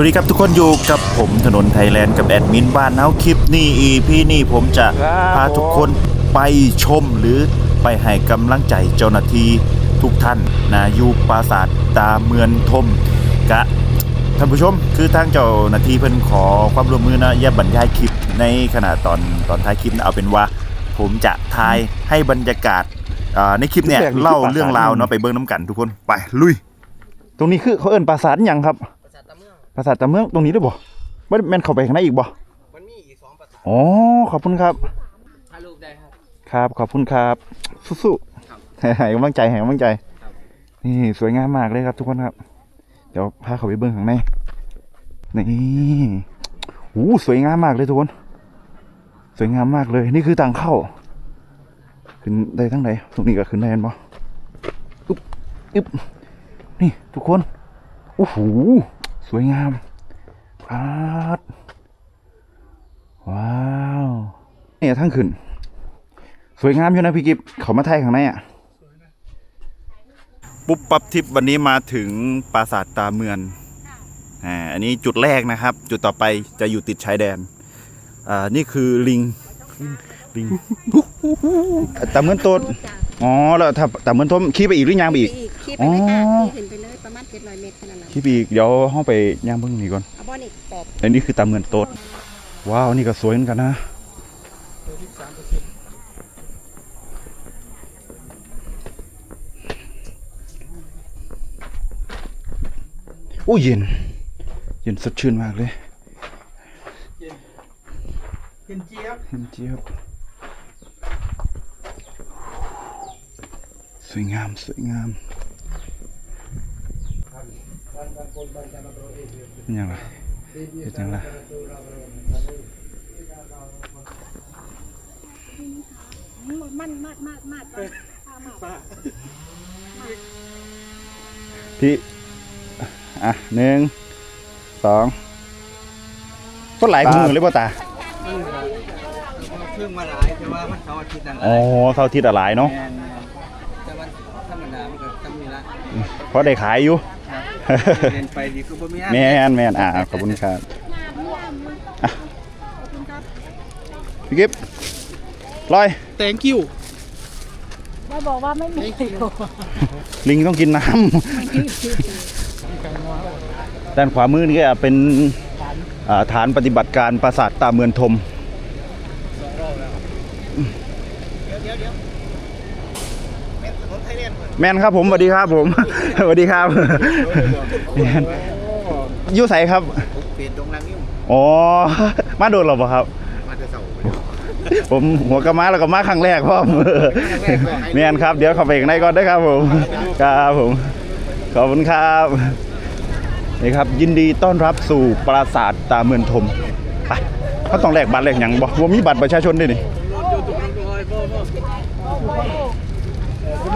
วัสดีครับทุกคนอยู่กับผมถนนไทยแลนด์กับแอดมินบ้านเฮาคลิปนี้ EP นี้ผมจะพาทุกคนไปชมหรือไปให้กำลังใจเจ้าหน้าที่ทุกท่านนะอยู่ปราสาทตาเมือนทมกะท่านผู้ชม คือทางเจ้าหน้าที่เพิ่นขอความร่วมมือนะอย่าบรรยายคลิปในขณะตอนตอนท้ายคลิปนะเอาเป็นว่า ผมจะทายให้บรรยากาศในคลิปเนี่ยเล่าเรื่องราวเนาะไปเบิ่งน้ำกันทุกคนไปลุย ตรงนี้คือเขาเอิ้นปราสาทยังครับ ประสาทตะเมืองปราสาทตาเมืองตรงนี้ด้วยบ่บ่แม่นเข้าไปข้างในอีกบ่มันมีอีกสองประสาทอ๋อขอบคุณครับถ่ายรูปได้ครับ ครับขอบคุณครับสู้ครับๆให้กำลังใจให้กำลังใจครับนี่สวยงามมากเลยครับ ทุกคนครับ เดี๋ยวพาเขาไปเบิ้งข้างในนี่โอ้สวยงามมากเลยทุกคน สวยงามมากเลย นี่คือทางเข้า ขึ้นได้ทั้งไหนตรงนี้ก็ขึ้นได้เห็นบ่อึ๊บอึ๊บนี่ทุกคน โอ้โห สวยงามปาดว้าวเนี่ยทั้งขึ้น สวยงามอยู่นะพี่กิฟเขามาไทยข้างในอะปุ๊บปั๊บทิปวันนี้มาถึงปราสาทตาเมือนอ่าอันนี้จุดแรกนะครับ จุดต่อไปจะอยู่ติดชายแดนอ่านี่คือลิงลิงตาเมือนโตดอ๋อแล้วถ้าตาเมือนทมขี่ไปอีกหรือย่างไปอีกอีก ขี่ไปเลยค่ะอ๋อขี่ขึ้นไปเลยประมาณ700เมตรขนาดนั้นขี่ไปอีกเดี๋ยวห้องไปย่างเบิ่งนี่ก่อนเอาบ่อนี่แปดอันนี้คือตาเมือนโตดว้าวนี่ก็สวยเหมือนกันนะโอ้เย็น เย็นสดชื่นมากเลยเห็นเจี๊ยบเย็นเจี๊ยบสวยงามสวยงามเป็น ยังไงเป็นยังไงมันมากมากมากมากพี่ อะหนึ่งสองก็หลายมือเลยป่ะตาเครื่องมาหลายแต่ว่ามันเขาอาทิตย์นั่นแหละอ๋อเท่าที่ตหลายเนาะแมนแต่มันธรรมดามันก็ทำนี่ละเพราะได้ขายอยู่ เรียนไปดีคือบ่มีอันแม่นแม่นอะขอบคุณครับอะพี่กิฟลอย thank you เราบอกว่าไม่มีประโยชน์ลิงต้องกินน้ำ ด้านขวามือนี่ก็เป็นอ่าฐานปฏิบัติการปราสาทตาเมือนทม แมนครับผมสวัสดีครับผมสวัสดีครับแม่นอยู่ใสครับเปลี่ยนตรงนั้นนี่อ๋อมาโดนหรอเปล่าครับ มาจะเสาผมหัวกระม้าแล้วก็มาครั้งแรกพ่อมแมนครับ เดี๋ยวเข้าไปข้างในก่อนได้ครับผมครับผมขอบคุณครับนี่ครับ ยินดีต้อนรับสู่ปราสาทตาเมือนทมไปเขาต้องแลกบัตรแลกหยังบอกว่ามีบัตรประชาชนด้วยนี่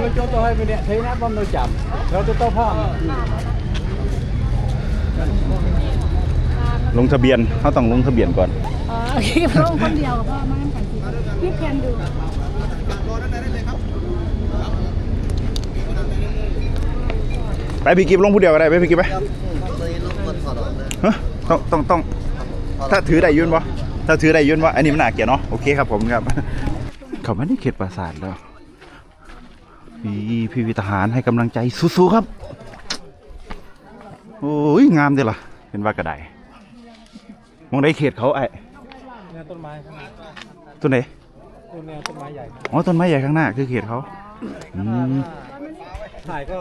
คุณโจโจให้ไปเนี่ยเทนะบอมเราจับเราจะต้องพ่อลงทะเบียนเขาต้องลงทะเบียนก่อน อ๋อขี่ลงคนเดียวกับพ่อมากันสิพี่แคนดูไปพี่กิฟลงผู้เดียวก็ได้ไปพี่กิฟไปฮะต้องต้องต้องถ้าถือได้ยืนวะถ้าถือได้ยืนวะอันนี้มันหนาเกียรเนาะโอเคครับผมครับเขาไม่ได้เขตปราสาทแล้ว พี่พี่วิทหารให้กำลังใจสู้ๆครับ โอ้ยงามเด้อล่ะเป็นว่ากระไดมองได้เขตเขาไอ้เนี่ยต้นไม้ครับต้นไหนต้นเนี่ยต้นไม้ใหญ่อ๋อต้นไม้ใหญ่ข้างหน้าคือเขตเขาอืมถ่ายก็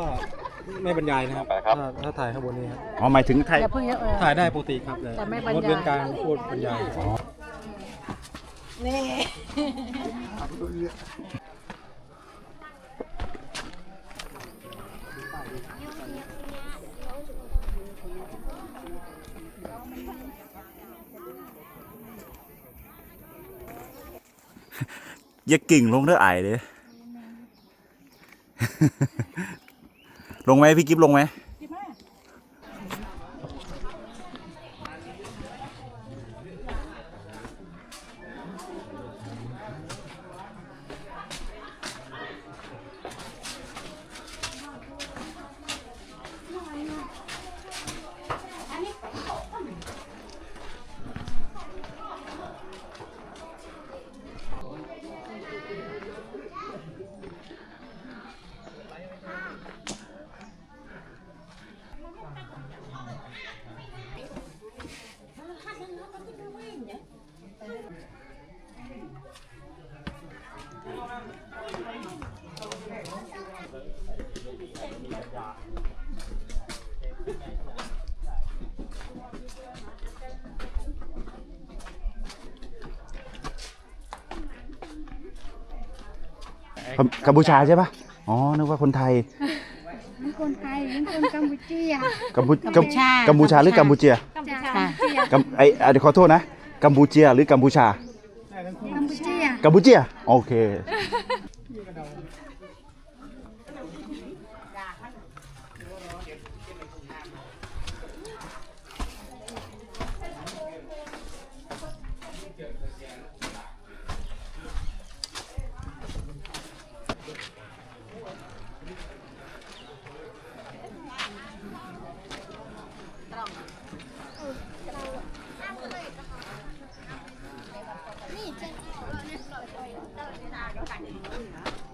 ไม่บรรยายนะครับถ้าถ้าถ่ายข้างบนนี้ครับอ๋อหมายถึงไทยอย่าเพิ่งเยอะเออถ่ายได้ปกติครับแต่ไม่บรรยายงดเว้นการพูดบรรยาย นี่ อย่ากิ่งลงเด้อไอายเลยลงไหมพี่กิฟลงไหม กัมกัมพูชาใช่ปะอ๋อ นึกว่าคนไทย ทั้งคนไทยทั้งคนกัมพูชีอะกัมพูกัมพูชา กัมพูชาหรือกัมพูเจียค่ะกัมไออะเดี๋ยวขอโทษนะ กัมพูเจียหรือกัมพูชา กัมพูชีอะกัมพูเจีย โอเค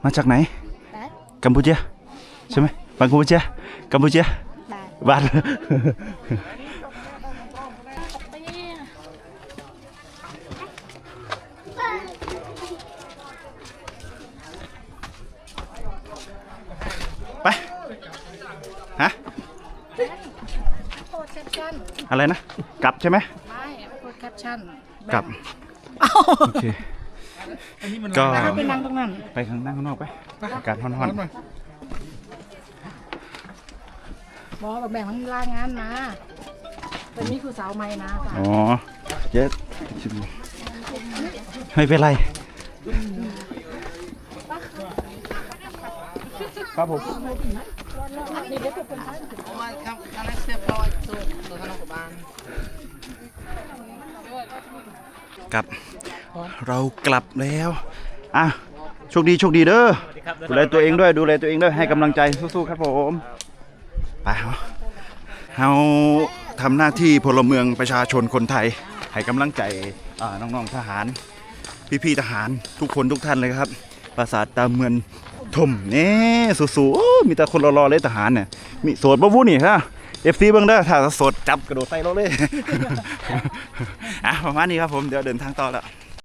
มาจากไหนกัมพูเชียใช่ไหมบางกัมพูเชียกัมพูเชียบ้านไปฮะโคดแคปชั่นอะไรนะ กลับใช่ไหมไม่โคดแคปชั่นกลับ โอเค ก็ถ้าไปนั่งตรงนั้น ไปข้างนั่งข้างนอกไปอากาศร้อนบอกว่าแบ่งมันลางานมาเป็นมีผู้สาวใหม่นะๆอ๋อเจ๊ไม่เป็นไรครับผมกลับ เรากลับแล้วอะโชคดีโชคดีเด้อดูแลตัวเองด้วยดูแลตัวเองด้วยให้กำลังใจสู้ๆครับผมไปเฮาเฮาทำหน้าที่พลเมืองประชาชนคนไทย ให้กำลังใจอ่าน้องๆทหาร พี่ๆทหารทุกคนทุกท่านเลยครับปราสาทตาเมืองถมเน่สู้ๆโอ้มีแต่คนรอๆเลยทหารเนี่ยมีโสดบ่วู้นี่ฮะ เอฟซีเบิ้งเด้อถ้าสดจับกระโดดใส่รถเลย อะประมาณนี้ครับผมเดี๋ยวเดินทางต่อแล้ว